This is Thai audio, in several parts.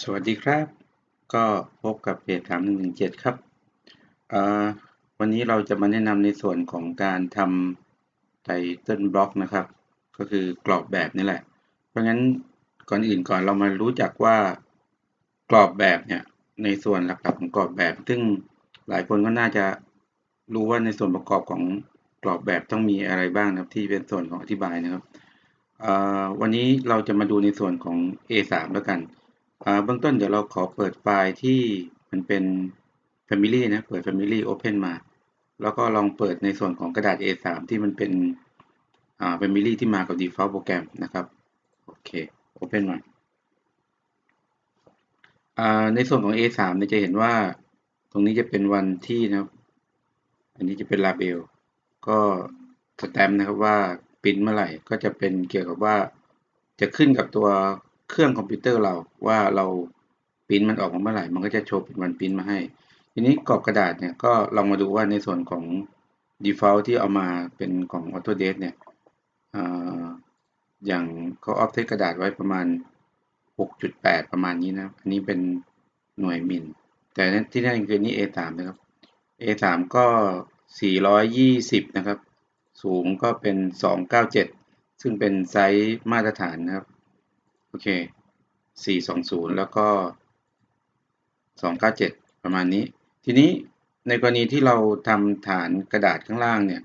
สวัสดีครับ ก็พบกับเพจถามหนึ่งหนึ่งเจ็ดครับ วันนี้เราจะมาแนะนำในส่วนของการทำไตเติลบล็อกนะครับ ก็คือกรอบแบบนี่แหละ เพราะงั้นก่อนอื่นก่อนเรามารู้จักว่ากรอบแบบเนี่ยในส่วนหลักๆของกรอบแบบ ซึ่งหลายคนก็น่าจะรู้ว่าในส่วนประกอบของกรอบแบบต้องมีอะไรบ้างนะครับ ที่เป็นส่วนของอธิบายนะครับวันนี้เราจะมาดูในส่วนของ A3 แล้วกัน เบื้องต้นเดี๋ยวเราขอเปิดไฟล์ที่มันเป็น Family นะ เปิด Family Open มา แล้วก็ลองเปิดในส่วนของกระดาษ A3 ที่มันเป็น Family ที่มากับ Default โปรแกรมนะครับ โอเค Open มาในส่วนของ A3 เนี่ยจะเห็นว่าตรงนี้จะเป็นวันที่นะครับ อันนี้จะเป็น Label ก็สแตมป์นะครับว่าพิมพ์เมื่อไหร่ ก็จะเป็นเกี่ยวกับว่าจะขึ้นกับตัว เครื่องคอมพิวเตอร์เราว่าเราพิมพ์มันออกมาเมื่อไหร่ มันก็จะโชว์เป็นวันพิมพ์มาให้ ทีนี้กรอบกระดาษเนี่ยก็ลองมาดูว่าในส่วนของ default ที่เอามาเป็นของ Autodesk เนี่ยอย่างเขาออฟเทกระดาษไว้ประมาณ 6.8 ประมาณนี้นะ อันนี้เป็นหน่วยมิล แต่ที่นั่นคือนี่ A3 นะครับ A3 ก็ 420 นะครับ สูงก็เป็น 297 ซึ่งเป็นไซส์มาตรฐานนะครับ โอเค 420 แล้วก็ 297 ประมาณนี้ ทีนี้ในกรณีที่เราทำฐานกระดาษข้างล่างเนี่ย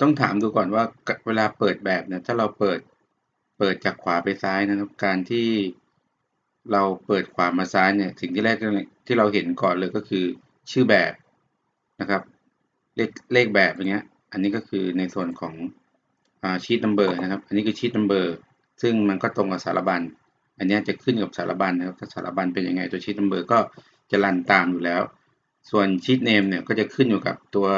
ต้องถามดูก่อนว่าเวลาเปิดแบบเนี่ยถ้าเราเปิดเปิดจากขวาไปซ้ายนะครับ การที่เราเปิดขวามาซ้ายเนี่ยสิ่งที่แรกที่เราเห็นก่อนเลยก็คือชื่อแบบนะครับ เลขเลขแบบอย่างเงี้ย อันนี้ก็คือในส่วนของชีตนัมเบอร์นะครับ อันนี้คือชีตนัมเบอร์ ซึ่งมันก็ตรงกับสารบัญ อันนี้จะขึ้นกับสารบัญนะครับ ถ้าสารบัญเป็นยังไงตัวชีตนัมเบอร์ก็จะรันตามอยู่แล้ว ส่วนชีตเนมเนี่ยก็จะขึ้นอยู่กับตัว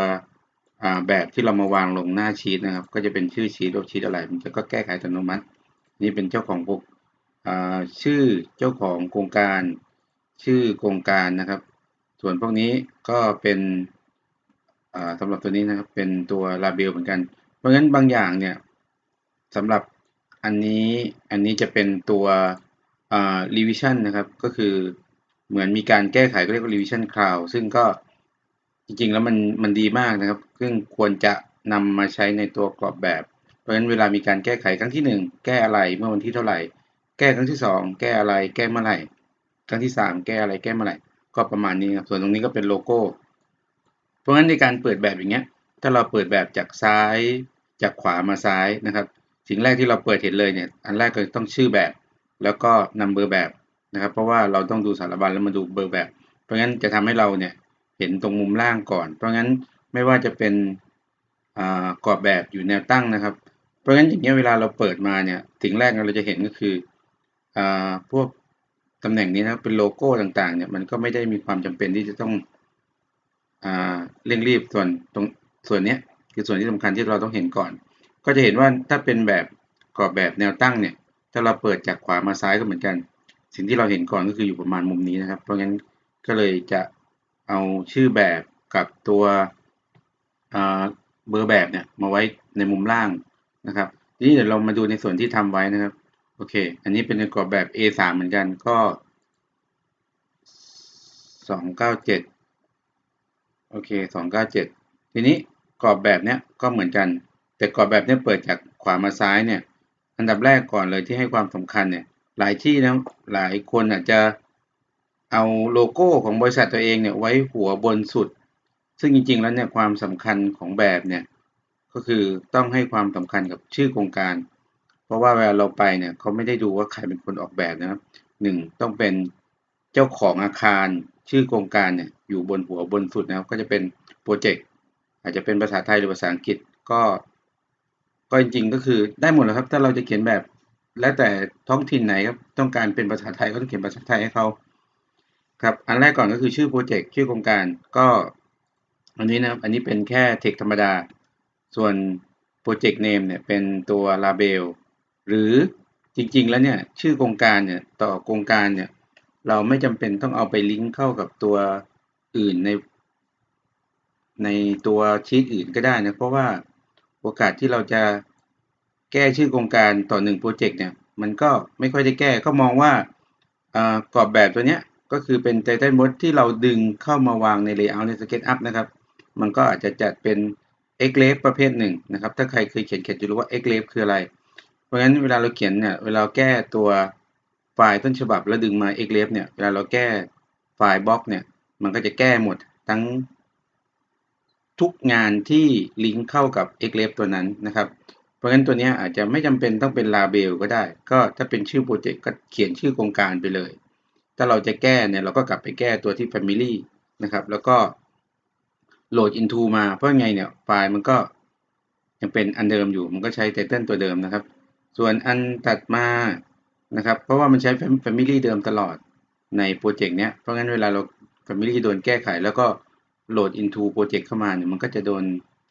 แบบที่เรามาวางลงหน้าชีตนะครับ ก็จะเป็นชื่อชีตว่าชีตอะไร มันจะก็แก้ไขอัตโนมัติ นี่เป็นเจ้าของพวกชื่อเจ้าของโครงการ ชื่อโครงการนะครับ ส่วนพวกนี้ก็เป็นสำหรับตัวนี้นะครับเป็นตัวลาเบลเหมือนกัน เพราะฉะนั้นบางอย่างเนี่ยสำหรับ อันนี้อันนี้จะเป็นตัว revision นะครับ ก็คือเหมือนมีการแก้ไขก็เรียกว่า revision cloud ซึ่งก็จริงๆ แล้วมันมันดีมากนะครับ ซึ่งควรจะนำมาใช้ในตัวกรอบแบบ เพราะฉะนั้นเวลามีการแก้ไขครั้งที่ 1 แก้อะไรเมื่อวันที่เท่าไหร่ แก้ครั้งที่ 2 แก้อะไรแก้เมื่อไหร่ ครั้งที่ 3 แก้อะไรแก้เมื่อไหร่ ก็ประมาณนี้ครับ ส่วนตรงนี้ก็เป็นโลโก้ เพราะฉะนั้นในการเปิดแบบอย่างเงี้ย ถ้าเราเปิดแบบจากซ้ายจากขวามาซ้ายนะครับ สิ่งแรกที่เราเปิดเห็นเลยเนี่ย อันแรกก็ต้องชื่อแบบ แล้วก็นำเบอร์แบบนะครับ เพราะว่าเราต้องดูสารบัญแล้วมาดูเบอร์แบบ เพราะงั้นจะทำให้เราเนี่ยเห็นตรงมุมล่างก่อน เพราะงั้นไม่ว่าจะเป็นกรอบแบบอยู่แนวตั้งนะครับ เพราะงั้นอย่างเงี้ยเวลาเราเปิดมาเนี่ยสิ่งแรกเราจะเห็นก็คืออพวกตำแหน่งนี้นะเป็นโลโก้ต่างๆเนี่ยมันก็ไม่ได้มีความจำเป็นที่จะต้องเร่งรีบส่วนตรงส่วนนี้คือส่วนที่สำคัญที่เราต้องเห็นก่อน ก็จะเห็นว่าถ้าเป็นแบบกรอบแบบแนวตั้งเนี่ย ถ้าเราเปิดจากขวามาซ้ายก็เหมือนกัน สิ่งที่เราเห็นก่อนก็คืออยู่ประมาณมุมนี้นะครับ เพราะงั้นก็เลยจะเอาชื่อแบบกับตัวเบอร์แบบเนี่ยมาไว้ในมุมล่างนะครับทีนี้เดี๋ยวเรามาดูในส่วนที่ทำไว้นะครับ โอเค อันนี้เป็นในกรอบแบบ A3 เหมือนกันก็297โอเค297ทีนี้กรอบแบบเนี้ยก็เหมือนกัน แต่กรอบแบบนี้เปิดจากขวามาซ้ายเนี่ย อันดับแรกก่อนเลยที่ให้ความสำคัญเนี่ย หลายที่นะหลายคนอาจจะเอาโลโก้ของบริษัทตัวเองเนี่ยไว้หัวบนสุด ซึ่งจริงๆแล้วเนี่ยความสำคัญของแบบเนี่ยก็คือต้องให้ความสำคัญกับชื่อโครงการ เพราะว่าเวลาเราไปเนี่ยเขาไม่ได้ดูว่าใครเป็นคนออกแบบนะครับหนึ่งต้องเป็นเจ้าของอาคารชื่อโครงการเนี่ยอยู่บนหัวบนสุดนะครับก็จะเป็นโปรเจกต์อาจจะเป็นภาษาไทยหรือภาษาอังกฤษก็ ก็จริงๆก็คือได้หมดแล้วครับ ถ้าเราจะเขียนแบบ แล้วแต่ท้องถิ่นไหนครับต้องการเป็นภาษาไทยก็ต้องเขียนภาษาไทยให้เขาครับอันแรกก่อนก็คือชื่อโปรเจกต์ชื่อโครงการก็อันนี้นะอันนี้เป็นแค่เทคธรรมดา ส่วนโปรเจกต์เนมเนี่ยเป็นตัวลาเบลหรือจริงๆแล้วเนี่ยชื่อโครงการเนี่ยต่อโครงการเนี่ยเราไม่จำเป็นต้องเอาไปลิงก์เข้ากับตัวอื่นในในตัวชีตอื่นก็ได้นะเพราะว่า โอกาสที่เราจะแก้ชื่อโครงการต่อหนึ่งโปรเจกต์เนี่ย มันก็ไม่ค่อยได้แก้ ก็มองว่ากรอบแบบตัวเนี้ยก็คือเป็น Title Mode ที่เราดึงเข้ามาวางใน Layout ใน SketchUp นะครับ มันก็อาจจะจัดเป็น x l a b ประเภทหนึ่งนะครับ ถ้าใครเคยเขียนเขียนจะรู้ว่า x l a b คืออะไร เพราะฉะนั้นเวลาเราเขียนเนี่ย เวลาแก้ตัวไฟล์ต้นฉบับแล้วดึงมา x l a b เนี่ย เวลาเราแก้ไฟล์บล็อกเนี่ย มันก็จะแก้หมดทั้ง ทุกงานที่ลิงก์เข้ากับ x l a b ตัวนั้นนะครับ เพราะฉะนั้นตัวนี้อาจจะไม่จำเป็นต้องเป็น label ก็ได้ ก็ถ้าเป็นชื่อโปรเจกต์ก็เขียนชื่อโครงการไปเลย ถ้าเราจะแก้เนี่ยเราก็กลับไปแก้ตัวที่ family นะครับ แล้วก็โหลด into มา เพราะไงเนี่ยไฟล์มันก็ยังเป็นอันเดิมอยู่ มันก็ใช้ title ตัวเดิมนะครับ ส่วนอันตัดมานะครับ เพราะว่ามันใช้ family เดิมตลอดในโปรเจกต์เนี้ย เพราะงั้นเวลาเรา family โดนแก้ไขแล้วก็ โหลด into โปรเจกต์เข้ามาเนี่ยมันก็จะโดน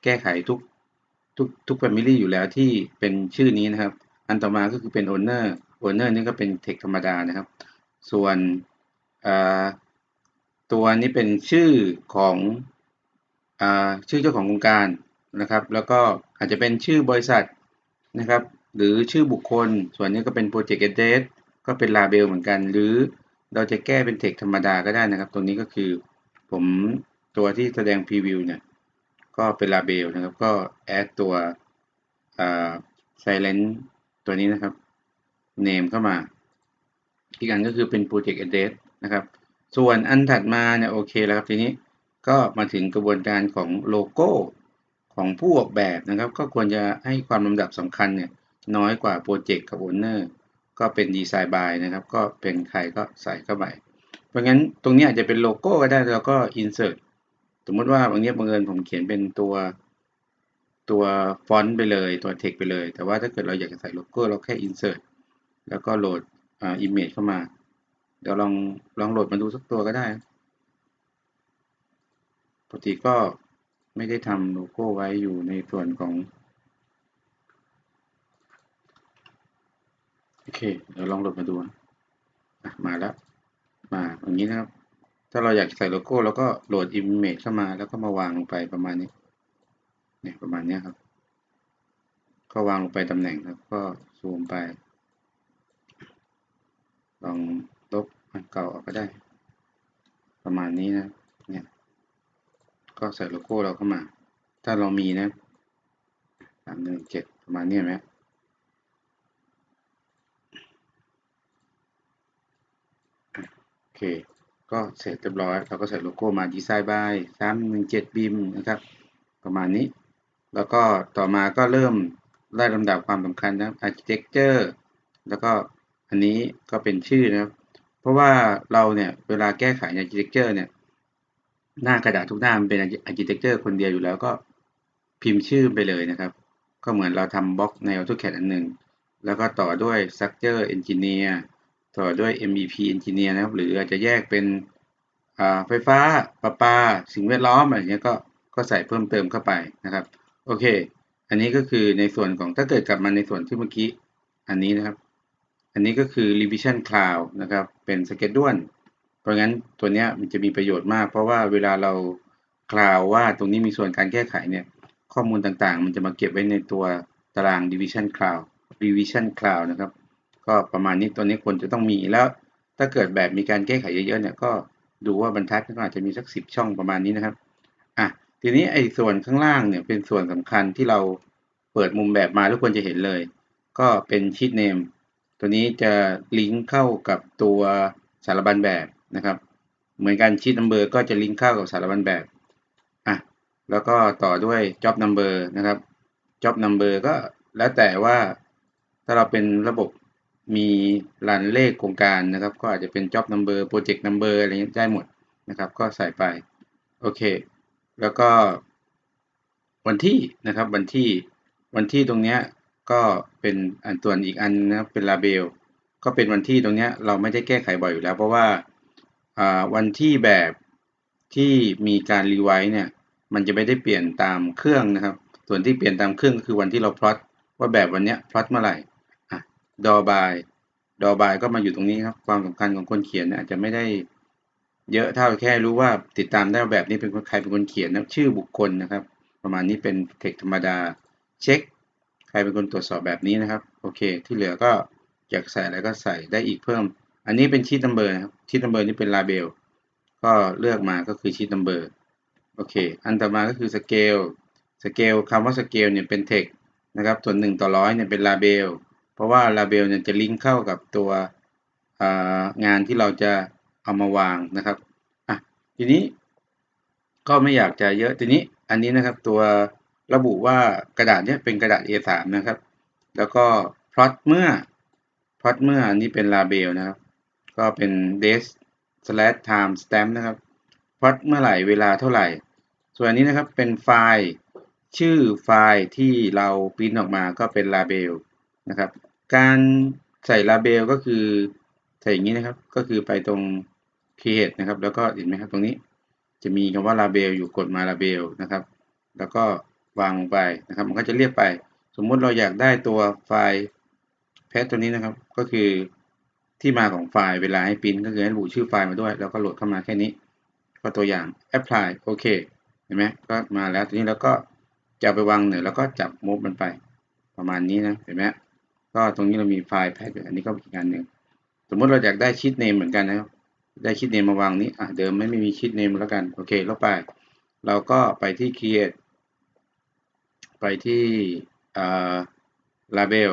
แก้ไขทุกทุกทุก family อยู่แล้วที่เป็นชื่อนี้นะครับ อันต่อมาก็คือเป็น owner owner นี่ก็เป็น text ธรรมดานะครับ ส่วนตัวนี้เป็นชื่อของอชื่อเจ้าของโครงการนะครับ แล้วก็อาจจะเป็นชื่อบริษัทนะครับ หรือชื่อบุคคล ส่วนนี้ก็เป็น project address ก็เป็น label เหมือนกัน หรือเราจะแก้เป็น text ธรรมดาก็ได้นะครับ ตรงนี้ก็คือผม ตัวที่แสดงพรีวิวเนี่ย ก็เป็นลาเบลนะครับ ก็แอดตัว silent ตัวนี้นะครับ name เข้ามา อีกอันก็คือเป็น project address นะครับ ส่วนอันถัดมาเนี่ยโอเคแล้วครับทีนี้ก็มาถึงกระบวนการของโลโก้ของผู้ออกแบบนะครับ ก็ควรจะให้ความลำดับสำคัญเนี่ยน้อยกว่าโปรเจกต์กับโอนเนอร์ก็เป็นดีไซน์บายนะครับ ก็เป็นใครก็ใส่เข้าไป เพราะงั้นตรงนี้อาจจะเป็นโลโก้ก็ได้แล้วก็ insert สมมติว่าบางทีบังเอิญผมเขียนเป็นตัวตัวฟอนต์ไปเลยตัวเทคไปเลย แต่ว่าถ้าเกิดเราอยากจะใส่โลโก้เราแค่ insert แล้วก็โหลดอ่า image เข้ามา เดี๋ยวลองลองโหลดมาดูสักตัวก็ได้ปกติก็ไม่ได้ทำโลโก้ไว้อยู่ในส่วนของโอเคเดี๋ยวลองโหลดมาดูมาแล้วมาอย่างนี้นะครับ ถ้าเราอยากใส่โลโก้เราก็โหลด image เข้ามาแล้วก็มาวางลงไปประมาณนี้เนี่ยประมาณนี้ครับ ก็วางลงไปตำแหน่งครับ ก็ซูมไป ลองลบอันเก่าออกก็ได้ ประมาณนี้นะเนี่ยก็ใส่โลโก้เราเข้ามา ถ้าเรามีนะสามหนึ่งเจ็ดประมาณนี้ไหมโอเค ก็เสร็จเรียบร้อย เราก็ใส่โลโก้มาดีไซน์บายสามหนึ่งเจ็ดบิมนะครับ ประมาณนี้ แล้วก็ต่อมาก็เริ่มไล่ลำดับความสำคัญนะ architecture แล้วก็อันนี้ก็เป็นชื่อนะครับ เพราะว่าเราเนี่ยเวลาแก้ไข architecture เนี่ยหน้ากระดาษทุกหน้ามันเป็น architecture คนเดียวอยู่แล้วก็พิมพ์ชื่อไปเลยนะครับ ก็เหมือนเราทำบล็อกใน AutoCAD อันหนึ่งแล้วก็ต่อด้วย structure engineer ต่อด้วย MEP Engineer นะครับ หรืออาจจะแยกเป็นไฟฟ้าประปา สิ่งแวดล้อมอะไรเงี้ยก็ก็ใส่เพิ่มเติมเข้าไปนะครับ โอเค อันนี้ก็คือในส่วนของถ้าเกิดกลับมาในส่วนที่เมื่อกี้ อันนี้นะครับ อันนี้ก็คือ revision cloud นะครับ เป็นสเก็ตด้วน เพราะงั้นตัวเนี้ยมันจะมีประโยชน์มาก เพราะว่าเวลาเราคลาวว่าตรงนี้มีส่วนการแก้ไขเนี่ย ข้อมูลต่างๆ มันจะมาเก็บไว้ในตัวตาราง division cloud revision cloud นะครับ ก็ประมาณนี้ตัวนี้ควรจะต้องมีแล้ว ถ้าเกิดแบบมีการแก้ไขเยอะๆเนี่ยก็ดูว่าบรรทัดก็อาจจะมีสักสิบช่องประมาณนี้นะครับอะทีนี้ไอ้ส่วนข้างล่างเนี่ยเป็นส่วนสำคัญที่เราเปิดมุมแบบมาทุกคนจะเห็นเลย ก็เป็นชีตเนมตัวนี้จะลิงก์เข้ากับตัวสารบัญแบบนะครับ เหมือนกันชีตนัมเบอร์ก็จะลิงก์เข้ากับสารบัญแบบอะแล้วก็ต่อด้วย job number นะครับ job number ก็แล้วแต่ว่าถ้าเราเป็นระบบ มีรันเลขโครงการนะครับ ก็อาจจะเป็น job number project number อะไรเงี้ยได้หมดนะครับ ก็ใส่ไป โอเค แล้วก็ วันที่นะครับ วันที่วันที่ตรงเนี้ยก็เป็นอันส่วนอีกอันนะเป็นลาเบลก็เป็นวันที่ตรงเนี้ยเราไม่ได้แก้ไขบ่อยอยู่แล้ว เพราะว่าวันที่แบบที่มีการรีไวซ์เนี่ยมันจะไม่ได้เปลี่ยนตามเครื่องนะครับ ส่วนที่เปลี่ยนตามเครื่องก็คือวันที่เราพลอตว่าแบบวันเนี้ยพลอตเมื่อไหร่ ดอบายดอบายก็มาอยู่ตรงนี้ครับ ความสำคัญของคนเขียนอาจจะไม่ได้เยอะเท่าแค่รู้ว่าติดตามได้แบบนี้เป็นใครเป็นคนเขียนนะชื่อบุคคลนะครับ ประมาณนี้เป็นเทคธรรมดาเช็ค ใครเป็นคนตรวจสอบแบบนี้นะครับโอเค ที่เหลือก็อยากใส่อะไรก็ใส่ได้อีกเพิ่ม อันนี้เป็นชีตนัมเบอร์นะครับชีตนัมเบอร์นี่เป็นลาเบลก็เลือกมาก็คือชีตนัมเบอร์โอเค อันต่อมาก็คือสเกลสเกลคำว่าสเกลเนี่ยเป็นเทคนะครับส่วนหนึ่งต่อร้อยเนี่ยเป็นลาเบล เพราะว่าลาเบลเนี่ยจะลิงก์เข้ากับตัวงานที่เราจะเอามาวางนะครับอะทีนี้ก็ไม่อยากจะเยอะทีนี้อันนี้นะครับตัวระบุว่ากระดาษเนี้ยเป็นกระดาษ A3 นะครับ แล้วก็พลอตเมื่อพลอตเมื่ออันนี้เป็นลาเบลนะครับ ก็เป็น date slash time stamp นะครับพลอตเมื่อไหร่เวลาเท่าไหร่ ส่วนอันนี้นะครับเป็นไฟล์ชื่อไฟล์ที่เราพิมพ์ออกมาก็เป็นลาเบลนะครับ การใส่ลาเบลก็คือใส่อย่างนี้นะครับ ก็คือไปตรง create นะครับ แล้วก็เห็นไหมครับตรงนี้ จะมีคำว่าลาเบลอยู่กดมาลาเบลนะครับ แล้วก็วางลงไปนะครับ มันก็จะเรียกไป สมมุติเราอยากได้ตัวไฟล์แพทตัวนี้นะครับ ก็คือที่มาของไฟล์เวลาให้พิมพ์ก็คือให้ระบุชื่อไฟล์มาด้วย แล้วก็โหลดเข้ามาแค่นี้ ก็ตัวอย่าง apply โอเคเห็นไหมก็มาแล้วทีนี้เราก็จะไปวางเหนือแล้วก็จับมุฟมันไปประมาณนี้นะเห็นไหม ก็ตรงนี้เรามีไฟล์แพทอยู่อันนี้ก็อีกอันหนึ่งสมมติเราอยากได้ชีตเนมเหมือนกันนะครับ ได้ชีตเนมมาวางนี้อะเดิมไม่มีชีตเนมแล้วกัน โอเคลบไป เราก็ไปที่ create ไปที่อ่า label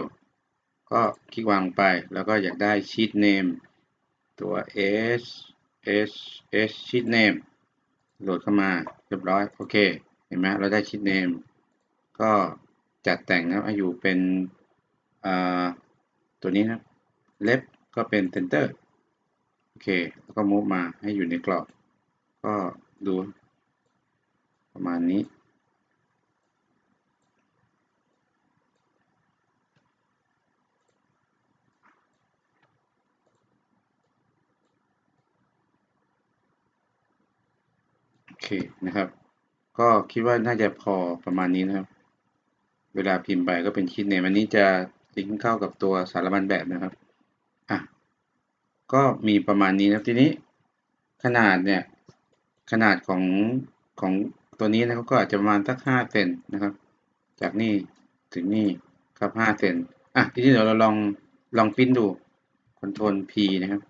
ก็คลิกวางไป แล้วก็อยากได้ sheet name ตัว s s s sheet name โหลดเข้ามาเรียบร้อย โอเค เห็นไหมเราได้ sheet name ก็จัดแต่งนะอยู่เป็น ตัวนี้นะ left ก็เป็น center โอเค แล้วก็มุฟมาให้อยู่ในกรอบ ก็ดูประมาณนี้ โอเคนะครับ ก็คิดว่าน่าจะพอประมาณนี้นะครับ เวลาพิมพ์ไปก็เป็นชิดเนมอันนี้จะ ลิงก์เข้ากับตัวสารบัญแบบนะครับอะก็มีประมาณนี้นะทีนี้ขนาดเนี่ยขนาดของของตัวนี้นะครับก็อาจจะประมาณสักห้าเซนนะครับ จากนี่ถึงนี่ครับห้าเซนอะทีนี้เดี๋ยวเราลองลองพิมพ์ดู Ctrl P นะครับ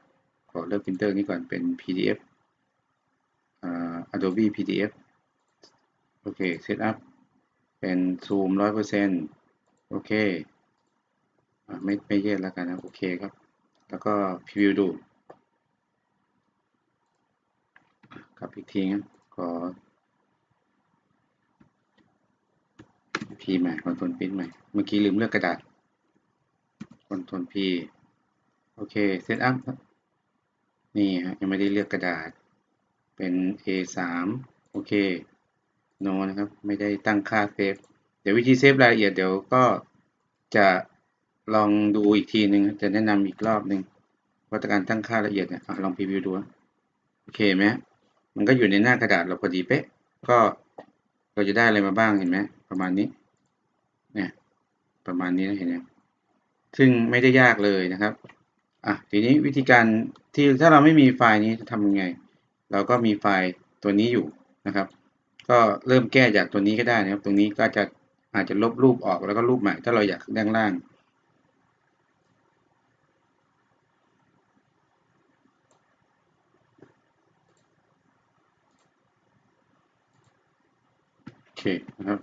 ขอเลือกพิมพ์เตอร์นี้ก่อนเป็น PDF Adobe PDF โอเค Setup เป็น Zoom 100%โอเค ไม่ไม่เยอะแล้วกันนะโอเคครับ แล้วก็ Preview ดูกลับอีกทีนะขอ P ใหม่ Ctrl P ใหม่ เมื่อกี้ลืมเลือกกระดาษ Ctrl P โอเค Setup นี่ฮะยังไม่ได้เลือกกระดาษเป็น A3 โอเค no นะครับ ไม่ได้ตั้งค่าเซฟ เดี๋ยววิธีเซฟรายละเอียดเดี๋ยวก็จะ ลองดูอีกทีหนึ่งจะแนะนำอีกรอบหนึ่งว่าการตั้งค่าละเอียดเนี่ยอลองพรีวิวดูโอเคไหมมันก็อยู่ในหน้ากระดาษเราพอดีเป๊ะ ก็เราจะได้อะไรมาบ้างเห็นไหมประมาณนี้เนี่ยประมาณนี้นะเห็นไหมซึ่งไม่ได้ยากเลยนะครับอะทีนี้วิธีการที่ถ้าเราไม่มีไฟล์นี้จะทำยังไง เราก็มีไฟล์ตัวนี้อยู่นะครับ ก็เริ่มแก้จากตัวนี้ก็ได้นะครับ ตรงนี้ก็จะอาจจะลบรูปออกแล้วก็รูปใหม่ถ้าเราอยากด้านล่าง โอเค นะครับ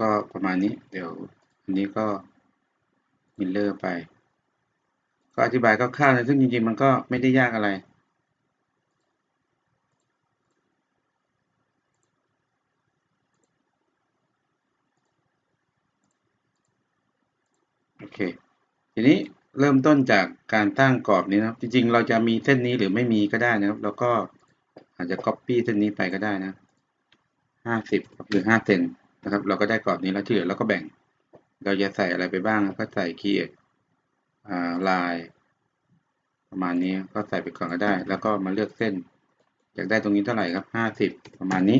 ก็ประมาณนี้เดี๋ยวอันนี้ก็มิลเลอร์ไป ก็อธิบายคร่าวๆนะซึ่งจริงๆมันก็ไม่ได้ยากอะไรโอเค ทีนี้เริ่มต้นจากการตั้งกรอบนี้นะครับ จริงๆ เราจะมีเส้นนี้หรือไม่มีก็ได้นะครับ แล้วก็อาจจะ copy เส้นนี้ไปก็ได้นะ ห้าสิบหรือห้าเซนนะครับ เราก็ได้กรอบนี้แล้วที่เหลือเราก็แบ่ง เราจะใส่อะไรไปบ้างก็ใส่ create อ่าลาย ประมาณนี้ก็ใส่ไปก่อนก็ได้ แล้วก็มาเลือกเส้น อยากได้ตรงนี้เท่าไหร่ครับห้าสิบประมาณนี้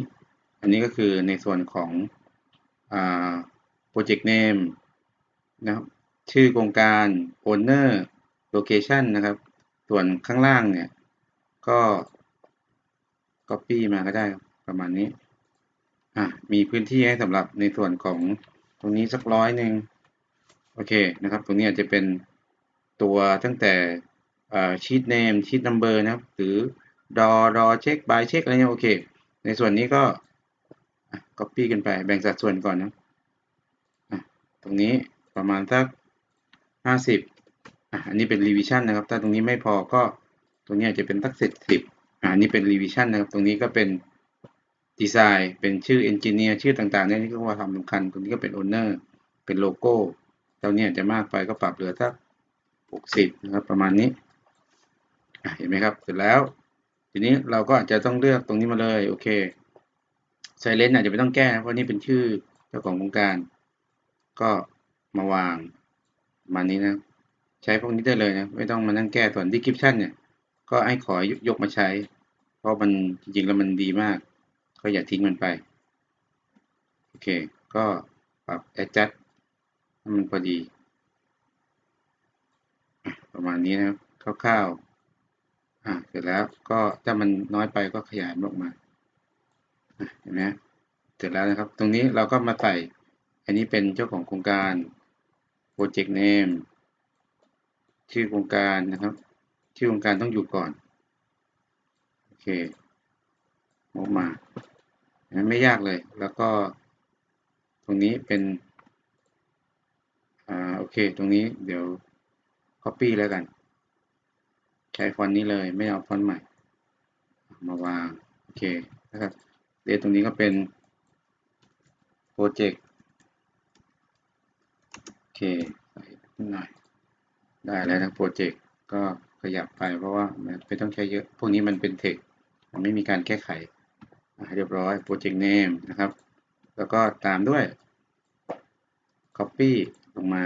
อันนี้ก็คือในส่วนของอ่า project name นะครับชื่อโครงการ owner location นะครับ ส่วนข้างล่างเนี่ย ก็ copy มาก็ได้ประมาณนี้ อะมีพื้นที่ให้สำหรับในส่วนของตรงนี้สักร้อยหนึ่งโอเคนะครับ ตรงนี้อาจจะเป็นตัวตั้งแต่ชีตเนมชีตนัมเบอร์นะครับ หรือดอรอเช็คบายเช็คอะไรเนี่ยโอเค ในส่วนนี้ก็ copy กันไปแบ่งสัดส่วนก่อนนะตรงนี้ประมาณสักห้าสิบอันนี้เป็น revision นะครับ ถ้าตรงนี้ไม่พอก็ตรงนี้อาจจะเป็นสักเศษสิบอันนี้เป็น revision นะครับ ตรงนี้ก็เป็น ดีไซน์เป็นชื่อ engineer ชื่อต่างๆเนี่ยนี่ก็ว่าความสำคัญตรงนี้ก็เป็น owner เป็นโลโก้ตรงนี้จะมากไปก็ปรับเหลือสักหกสิบนะครับประมาณนี้เห็นไหมครับเสร็จแล้ว ทีนี้เราก็อาจจะต้องเลือกตรงนี้มาเลยโอเคไซเลนอาจจะไม่ต้องแก้เพราะนี่เป็นชื่อเจ้าของโครงการ ก็มาวางมานี้นะ ใช้พวกนี้ได้เลยนะไม่ต้องมานั่งแก้ส่วน description เนี่ยก็ให้ขอยกมาใช้ เพราะมันจริงๆแล้วมันดีมาก ก็อย่าทิ้งมันไป โอเค ก็ปรับ adjust ให้มันพอดี ประมาณนี้นะครับคร่าวๆอะเสร็จแล้วก็ถ้ามันน้อยไปก็ขยายออกมาเห็นไหมเสร็จแล้วนะครับ ตรงนี้เราก็มาใส่ อันนี้เป็นเจ้าของโครงการ project name ชื่อโครงการนะครับ ชื่อโครงการต้องอยู่ก่อน โอเค ออกมาไม่ยากเลย แล้วก็ตรงนี้เป็น อ่า โอเค ตรงนี้เดี๋ยว copy แล้วกัน ใช้ฟอนต์นี้เลย ไม่เอาฟอนต์ใหม่ มาวาง โอเค นะครับ เดตตรงนี้ก็เป็นโปรเจกต์ โอเค ใส่หน่อย ได้แล้วนะโปรเจกต์ ก็ขยับไปเพราะว่าไม่ต้องใช้เยอะ พวกนี้มันเป็นเทค มันไม่มีการแก้ไข เรียบร้อยโปรเจกต์เนมนะครับ แล้วก็ตามด้วย Copy ลงมา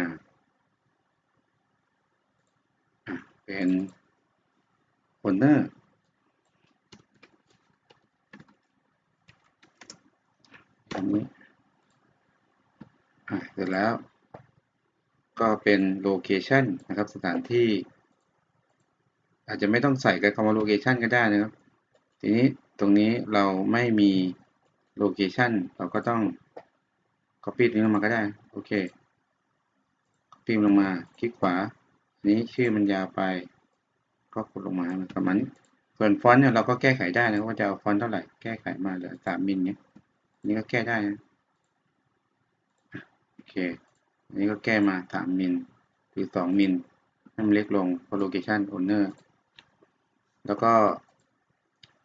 เป็น Owner อันนี้เสร็จแล้ว ก็เป็น Location นะครับ สถานที่ อาจจะไม่ต้องใส่กับคำว่า Location ก็ได้นะครับ ทีนี้ ตรงนี้เราไม่มี Location เราก็ต้อง Copy ตรงนี้ลงมาก็ได้ โอเค Copy ลงมา คลิกขวา นี้ชื่อมันยาวไป ก็กดลงมาประมาณนี้ส่วนฟอนต์เนี่ยเราก็แก้ไขได้นะว่าจะเอาฟอนต์เท่าไหร่ แก้ไขมาเหลือสามมิลเนี้ยนี่ก็แก้ได้นะโอเค อันนี้ก็แก้มาสามมิลหรือสองมิลให้มันเล็กลงพราะ location owner แล้วก็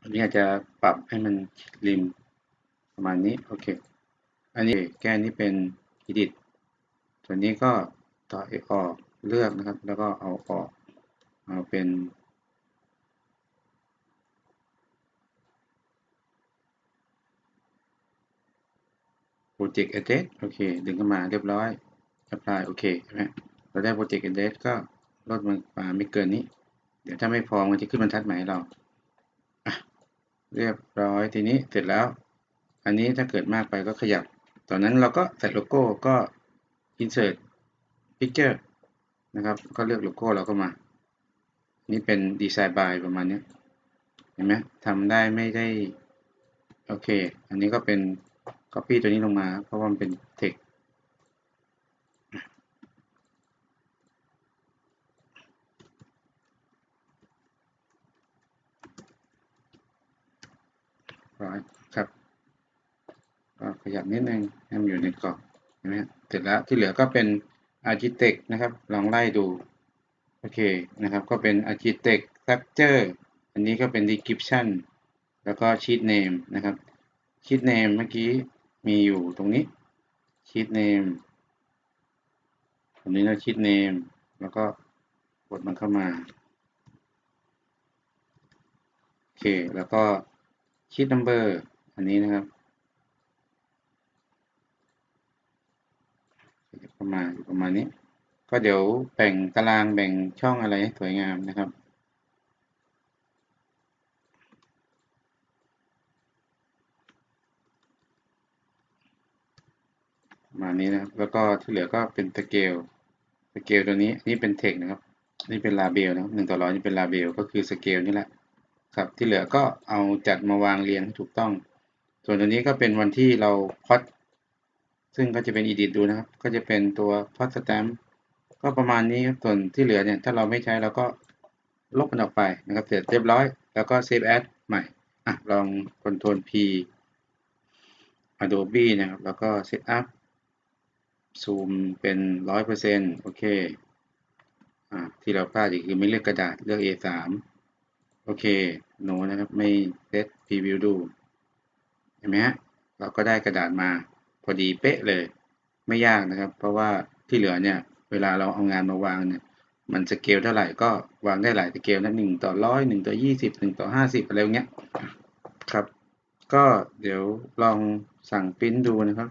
อันนี้อาจจะปรับให้มันริมประมาณนี้โอเคอันนี้แก้นี้เป็น edit ส่วนนี้ก็ต่อออกเลือกนะครับ แล้วก็เอาออกเอาเป็น project address โอเค ดึงเข้ามาเรียบร้อย apply โอเคใช่ไหมเราได้ project address ก็ลดมันมาไม่เกินนี้ เดี๋ยวถ้าไม่พอมันจะขึ้นบรรทัดใหม่ให้เรา เรียบร้อยทีนี้เสร็จแล้ว อันนี้ถ้าเกิดมากไปก็ขยับ ตอนนั้นเราก็ใส่โลโก้ก็ insert picture นะครับ ก็เลือกโลโก้เราก็มา นี่เป็น design by ประมาณนี้เห็นไหมทำได้ไม่ได้ โอเค อันนี้ก็เป็น copy ตัวนี้ลงมา เพราะว่ามันเป็น text ร้อยครับก็ขยับนิดนึงให้มันอยู่ในกรอบเห็นไหมเสร็จแล้วที่เหลือก็เป็น architect นะครับ ลองไล่ดู โอเคนะครับ ก็เป็น architect structure อันนี้ก็เป็น description แล้วก็ sheet name นะครับ sheet name เมื่อกี้มีอยู่ตรงนี้ sheet name ตรงนี้เรา sheet name แล้วก็กดมันเข้ามา โอเค แล้วก็ sheet number อันนี้นะครับประมาณประมาณนี้ ก็เดี๋ยวแบ่งตารางแบ่งช่องอะไรให้สวยงามนะครับประมาณนี้นะครับ แล้วก็ที่เหลือก็เป็นสเกล สเกลตัวนี้ นี่เป็นเทคนะครับ นี่เป็นลาเบลนะครับหนึ่งต่อร้อยนี่เป็นลาเบล ก็คือสเกลนี่แหละ ครับที่เหลือก็เอาจัดมาวางเรียงให้ถูกต้อง ส่วนตัวนี้ก็เป็นวันที่เราพอดซึ่งก็จะเป็น edit ดูนะครับ ก็จะเป็นตัว post stamp ก็ประมาณนี้ครับส่วนที่เหลือเนี่ยถ้าเราไม่ใช้เราก็ลบมันออกไปนะครับเสร็จเรียบร้อย แล้วก็ save as ใหม่อะลอง Ctrl P Adobe นะครับ แล้วก็ Setup ซูมเป็นร้อยเปอร์เซ็นต์โอเค อ่าที่เราพลาดอีกคือไม่เลือกกระดาษเลือก A3 โอเค โนนะครับ ไม่เซต Preview ดู เห็นไหมฮะ เราก็ได้กระดาษมา พอดีเป๊ะเลย ไม่ยากนะครับ เพราะว่าที่เหลือเนี่ย เวลาเราเอางานมาวางเนี่ย มันสเกลเท่าไหร่ก็วางได้หลายสเกลนะหนึ่งต่อร้อยหนึ่งต่อยี่สิบหนึ่งต่อห้าสิบอะไรเงี้ย ครับ ก็เดี๋ยวลองสั่งปริ้นดูนะครับ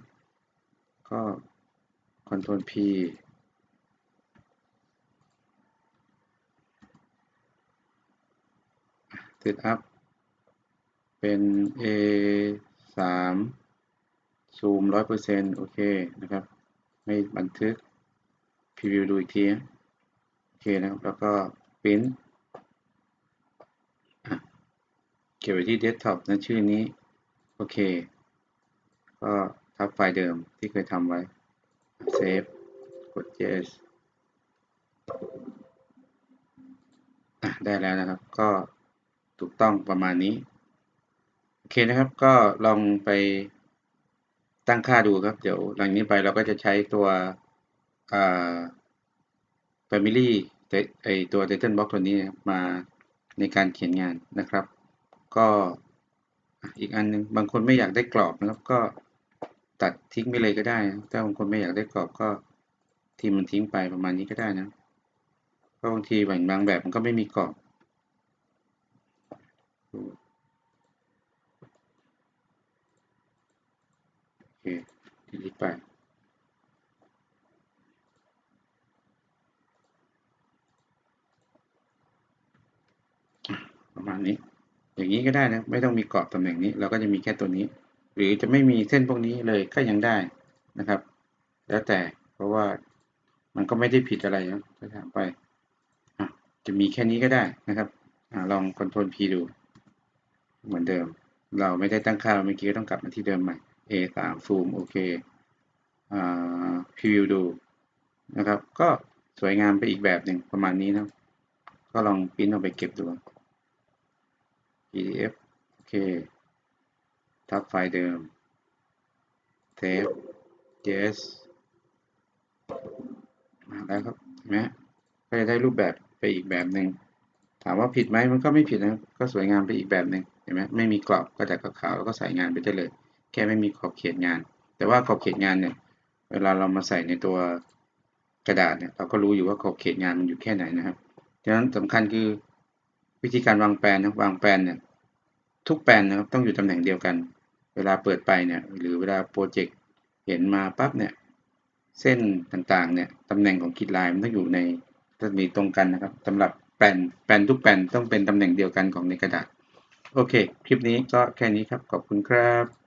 ก็ Ctrl P เซตอัพเป็น A สามซูมร้อยเปอร์เซ็นต์โอเคนะครับ ไม่บันทึกพรีวิวดูอีกทีโอเคนะครับ แล้วก็ปริ้นเก็บไว้ที่เดสก์ท็อปนะชื่อนี้ โอเค ก็ทับไฟล์เดิมที่เคยทำไว้ เซฟ กด yes ได้แล้วนะครับ ก็ ถูกต้องประมาณนี้ โอเคนะครับ ก็ลองไปตั้งค่าดูครับ เดี๋ยวหลังนี้ไปเราก็จะใช้ตัวอ่า family ไอตัว title box ตัวนี้มาในการเขียนงานนะครับ ก็อีกอันนึงบางคนไม่อยากได้กรอบนะครับ ก็ตัดทิ้งไปเลยก็ได้ถ้าบางคนไม่อยากได้กรอบก็ทีมันทิ้งไปประมาณนี้ก็ได้นะก็บางทีบางแบบมันก็ไม่มีกรอบ โอเคดีลิทไปประมาณนี้ อย่างนี้ก็ได้นะ ไม่ต้องมีกรอบตำแหน่งนี้ เราก็จะมีแค่ตัวนี้ หรือจะไม่มีเส้นพวกนี้เลยก็ยังได้นะครับ แล้วแต่ เพราะว่ามันก็ไม่ได้ผิดอะไรนะถ้าถามไป จะมีแค่นี้ก็ได้นะครับอลอง Ctrl P ดู เหมือนเดิม เราไม่ได้ตั้งค่าเมื่อกี้ก็ต้องกลับมาที่เดิมใหม่ A 3ซูมโอเคพรีวิวดูนะครับ ก็สวยงามไปอีกแบบหนึ่งประมาณนี้นะก็ลองพิมพ์เอาไปเก็บดู PDF โอเค ทับไฟล์เดิม Save Yes มาแล้วครับเห็นไหมก็จะได้รูปแบบไปอีกแบบหนึ่งถามว่าผิดไหมมันก็ไม่ผิดนะ ก็สวยงามไปอีกแบบหนึ่ง เห็นไหมไม่มีกรอบก็แต่ขาวแล้วก็ใส่งานไปได้เลย แค่ไม่มีขอบเขียนงาน แต่ว่าขอบเขียนงานเนี่ยเวลาเรามาใส่ในตัวกระดาษเนี่ยเราก็รู้อยู่ว่าขอบเขียนงานมันอยู่แค่ไหนนะครับดังนั้นสำคัญคือวิธีการวางแปลนนะวางแปลนเนี่ยทุกแปลนนะครับต้องอยู่ตำแหน่งเดียวกัน เวลาเปิดไปเนี่ยหรือเวลาโปรเจกต์เห็นมาปั๊บเนี่ยเส้นต่างๆเนี่ยตำแหน่งของขีดลายมันต้องอยู่ในจะมีตรงกันนะครับสำหรับแปลนแปลนทุกแปลนต้องเป็นตำแหน่งเดียวกันของในกระดาษ โอเค คลิปนี้ก็แค่นี้ครับ ขอบคุณครับ